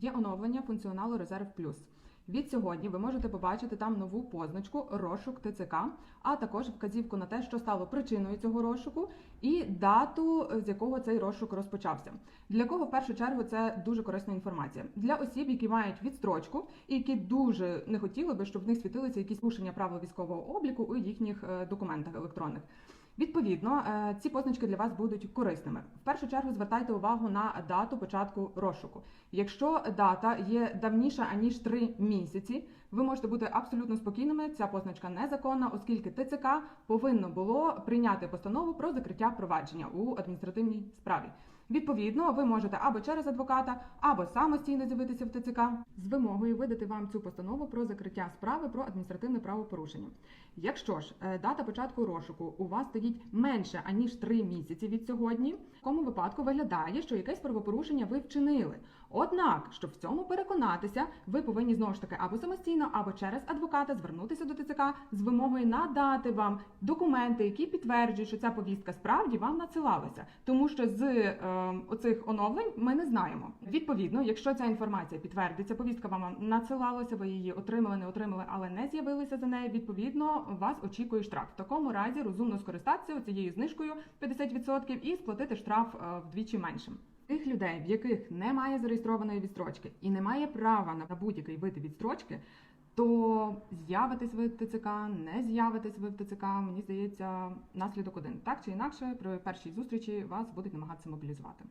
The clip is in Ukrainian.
Є оновлення функціоналу Резерв Плюс. Від сьогодні ви можете побачити там нову позначку розшук ТЦК, а також вказівку на те, що стало причиною цього розшуку, і дату, з якого цей розшук розпочався. Для кого в першу чергу це дуже корисна інформація для осіб, які мають відстрочку і які дуже не хотіли би, щоб в них світилися якісь порушення правил військового обліку у їхніх е, документах електронних. Відповідно, е, ці позначки для вас будуть корисними. В першу чергу звертайте увагу на дату початку розшуку. Якщо дата є давніша аніж 3 місяці, ви можете бути абсолютно спокійними. Ця позначка незаконна, оскільки ТЦК повинно було прийняти постанову про закриття провадження у адміністративній справі. Відповідно, ви можете або через адвоката, або самостійно з'явитися в ТЦК з вимогою видати вам цю постанову про закриття справи про адміністративне правопорушення. Якщо ж е, дата початку розшуку у вас стоїть менше аніж 3 місяці від сьогодні, в такому випадку виглядає, що якесь правопорушення ви вчинили. Однак, щоб в цьому переконатися, ви повинні знову ж таки або самостійно, або через адвоката звернутися до ТЦК з вимогою надати вам документи, які підтверджують, що ця повістка справді вам надсилалася, тому що з е, оцих оновлень ми не знаємо. Відповідно, якщо ця інформація підтвердиться, повістка вам надсилалася, ви її отримали, не отримали, але не з'явилися за нею. Відповідно, вас очікує штраф. В такому разі розумно скористатися цією знижкою 50% і сплатити штраф е, вдвічі меншим. Тих людей, в яких немає зареєстрованої відстрочки і немає права на будь-який вид відстрочки, то з'явитесь ви в ТЦК, не з'явитесь ви в ТЦК, мені здається, наслідок один. Так чи інакше, при першій зустрічі вас будуть намагатися мобілізувати.